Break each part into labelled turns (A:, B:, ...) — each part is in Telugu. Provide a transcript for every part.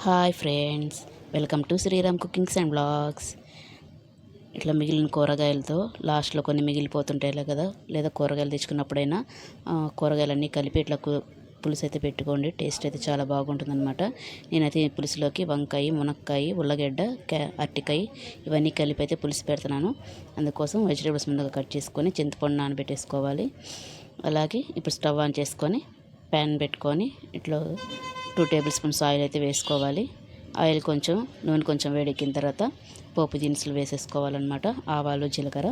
A: Hi friends welcome to Sriram cookings and blogs. ఇట్లా మిగిలిన కూరగాయలతో లాస్ట్లో కొన్ని మిగిలిపోతుంటాయి కదా లేదా కూరగాయలు తెచ్చుకున్నప్పుడైనా కూరగాయలన్నీ కలిపి ఇట్లా కు- పులుసు అయితే పెట్టుకోండి టేస్ట్ అయితే చాలా బాగుంటుందన్నమాట. నేనైతే పులుసులోకి వంకాయ మునక్కాయ ఉల్లగడ్డ క్యా అరటికాయ ఇవన్నీ కలిపి అయితే పులుసు పెడుతున్నాను. అందుకోసం వెజిటేబుల్స్ ముందుగా కట్ చేసుకొని చింతపండు నానబెట్టేసుకోవాలి. అలాగే ఇప్పుడు స్టవ్ ఆన్ చేసుకొని ప్యాన్ పెట్టుకొని ఇట్లా టూ టేబుల్ స్పూన్స్ ఆయిల్ అయితే వేసుకోవాలి. ఆయిల్ కొంచెం నూనె కొంచెం వేడెక్కిన తర్వాత పోపు దినుసులు వేసేసుకోవాలన్నమాట. ఆవాలు జీలకర్ర.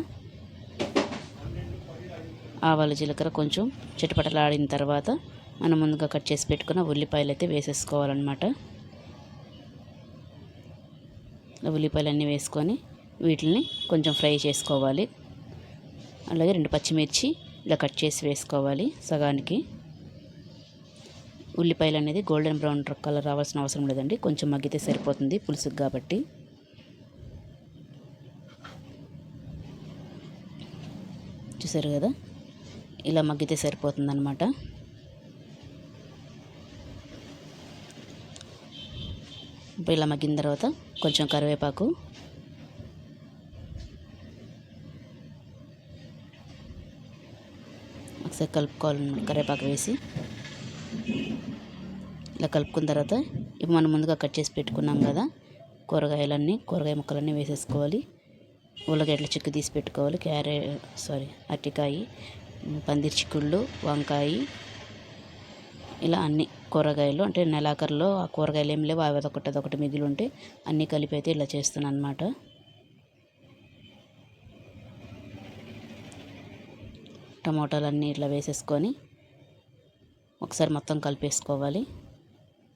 A: ఆవాలు జీలకర్ర కొంచెం చిటపటలాడిన తర్వాత మనం ముందుగా కట్ చేసి పెట్టుకున్న ఉల్లిపాయలు అయితే వేసేసుకోవాలన్నమాట. ఉల్లిపాయలు అన్నీ వేసుకొని వీటిని కొంచెం ఫ్రై చేసుకోవాలి. అలాగే రెండు పచ్చిమిర్చి ఇలా కట్ చేసి వేసుకోవాలి సగానికి. ఉల్లిపాయలు అనేది గోల్డెన్ బ్రౌన్ కలర్ రావాల్సిన అవసరం లేదండి. కొంచెం మగ్గితే సరిపోతుంది. పులుసుకు కాబట్టి. చూసారు కదా? ఇలా మగ్గితే సరిపోతుందన్నమాట. ఇప్పుడు ఇలా మగ్గిన తర్వాత కొంచెం కరివేపాకు. ఒకసారి కలుపుకోవాలన్నమాట. కరివేపాకు వేసి. ఇట్లా కలుపుకున్న తర్వాత ఇవి మనం ముందుగా కట్ చేసి పెట్టుకున్నాం కదా. కూరగాయలన్నీ కూరగాయ ముక్కలన్నీ వేసేసుకోవాలి. ఉల్లగడ్డలు చిక్కు తీసి పెట్టుకోవాలి. క్యారె సారీ అరటికాయ పందిరి చిక్కుళ్ళు వంకాయ ఇలా అన్ని కూరగాయలు అంటే నెలాఖరులో ఆ కూరగాయలు ఏం లేవు అవి అదొకటి అదొకటి మిగిలి ఉంటే అన్నీ కలిపి అయితే ఇలా చేస్తున్నాను అనమాట టమాటాలు అన్నీ ఇట్లా వేసేసుకొని ఒకసారి మొత్తం కలిపేసుకోవాలి.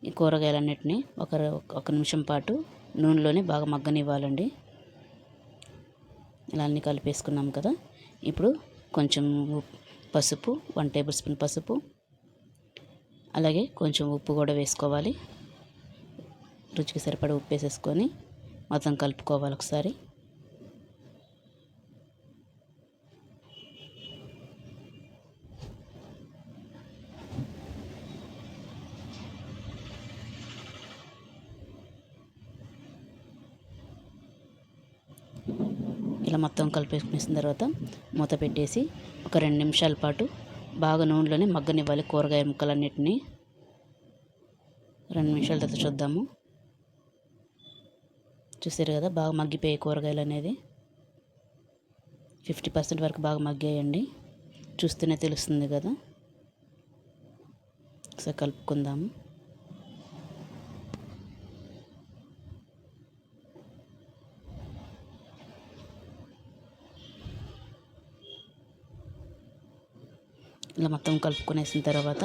A: ఈ కూరగాయలన్నిటిని ఒక ఒక నిమిషం పాటు నూనెలోనే బాగా మగ్గనివ్వాలండి. ఇలా అన్నీ కలిపేసుకున్నాం కదా. ఇప్పుడు కొంచెం ఉప్- పసుపు వన్ టేబుల్ స్పూన్ పసుపు అలాగే కొంచెం ఉప్పు కూడా వేసుకోవాలి. రుచికి సరిపడా ఉప్పు వేసేసుకొని మొత్తం కలుపుకోవాలి ఒకసారి. ఇలా మొత్తం కలిపేసుకునేసిన తర్వాత మూత పెట్టేసి ఒక రెండు నిమిషాల పాటు బాగా నూనెలోనే మగ్గనివ్వాలి కూరగాయ ముక్కలన్నిటిని. రెండు నిమిషాల తర్వాత చూద్దాము. చూసారు కదా బాగా మగ్గిపోయాయి కూరగాయలు అనేది. ఫిఫ్టీ పర్సెంట్ వరకు బాగా మగ్గాయండి. చూస్తేనే తెలుస్తుంది కదా. ఒకసారి కలుపుకుందాము. ఇలా మొత్తం కలుపుకునేసిన తర్వాత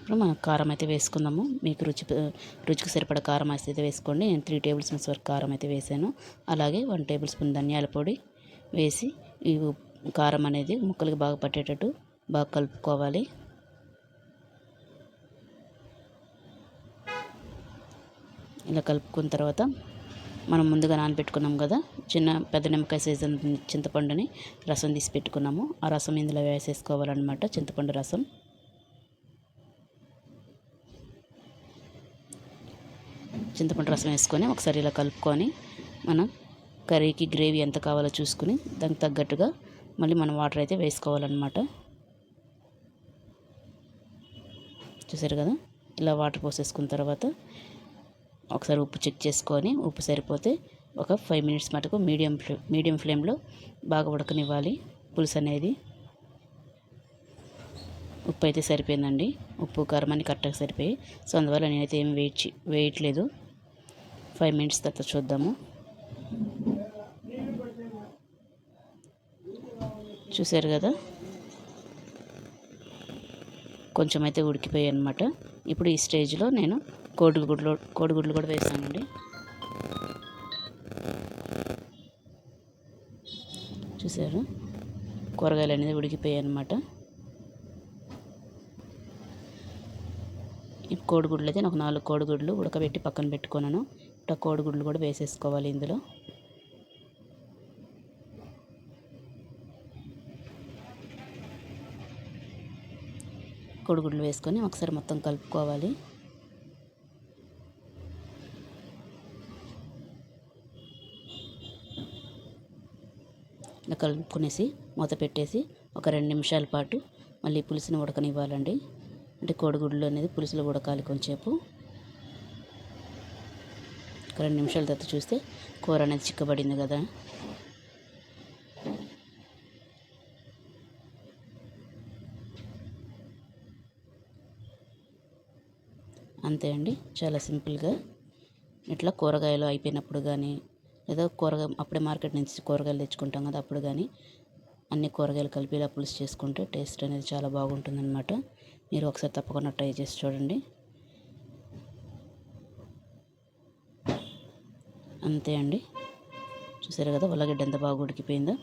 A: ఇప్పుడు మనం కారం అయితే వేసుకుందాము. మీకు రుచి రుచికి సరిపడ కారం అయితే వేసుకోండి. నేను త్రీ టేబుల్ స్పూన్స్ వరకు కారం అయితే వేసాను. అలాగే వన్ టేబుల్ స్పూన్ ధనియాల పొడి వేసి ఈ కారం అనేది ముక్కలకి బాగా పట్టేటట్టు బాగా కలుపుకోవాలి. ఇలా కలుపుకున్న తర్వాత మనం ముందుగా నానబెట్టుకున్నాం కదా చిన్న పెద్ద నిమ్మకాయ సీజన్ చింతపండుని రసం తీసి పెట్టుకున్నాము. ఆ రసం ఇందులో వేసేసుకోవాలన్నమాట చింతపండు రసం. చింతపండు రసం వేసుకొని ఒకసారి ఇలా కలుపుకొని మనం కర్రీకి గ్రేవీ ఎంత కావాలో చూసుకుని దానికి తగ్గట్టుగా మళ్ళీ మనం వాటర్ అయితే వేసుకోవాలన్నమాట. చూసారు కదా? ఇలా వాటర్ పోసేసుకున్న తర్వాత ఒకసారి ఉప్పు చెక్ చేసుకొని ఉప్పు సరిపోతే ఒక ఫైవ్ మినిట్స్ మటుకు మీడియం ఫ్లే మీడియం ఫ్లేమ్లో బాగా ఉడకనివ్వాలి పులుసు అనేది. ఉప్పు అయితే సరిపోయిందండి. ఉప్పు కారం అని కరెక్ట్గా సరిపోయి సో అందువల్ల నేనైతే ఏం వెయిట్ వేయట్లేదు. ఫైవ్ మినిట్స్ తర్వాత చూద్దాము. చూసారు కదా? కొంచెం అయితే ఉడికిపోయాయి అనమాట ఇప్పుడు ఈ స్టేజ్లో నేను కోడిగుడ్లు కోడిగుడ్లు కూడా వేసానండి చూసారు కూరగాయలు అనేది ఉడికిపోయాయి అనమాట ఈ కోడిగుడ్లు అయితే నాకు నాలుగు కోడిగుడ్లు ఉడకబెట్టి పక్కన పెట్టుకున్నాను. ఇట్లా కోడిగుడ్లు కూడా వేసేసుకోవాలి ఇందులో. కోడిగుడ్లు వేసుకొని ఒకసారి మొత్తం కలుపుకోవాలి. ఇలా కలుపుకునేసి మూత పెట్టేసి ఒక రెండు నిమిషాల పాటు మళ్ళీ పులుసుని ఉడకనివ్వాలండి. అంటే కోడిగుడ్లు అనేది పులుసులో ఉడకాలి కొంచెంసేపు. ఒక రెండు నిమిషాల తర్వాత చూస్తే కూర అనేది చిక్కబడింది కదా. అంతే అండి. చాలా సింపుల్గా ఇట్లా కూరగాయలు అయిపోయినప్పుడు కానీ లేదా కూరగాయ అప్పుడే మార్కెట్ నుంచి కూరగాయలు తెచ్చుకుంటాం కదా అప్పుడు కానీ అన్ని కూరగాయలు కలిపి ఇలా పులుసు చేసుకుంటే టేస్ట్ అనేది చాలా బాగుంటుందన్నమాట. మీరు ఒకసారి తప్పకుండా ట్రై చేసి చూడండి. అంతే అండి. చూసారు కదా ఉల్లగడ్డ ఎంత బాగా ఉడికిపోయిందో.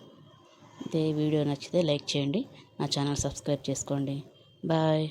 A: అయితే వీడియో నచ్చితే లైక్ చేయండి. నా ఛానల్ సబ్స్క్రైబ్ చేసుకోండి. బాయ్.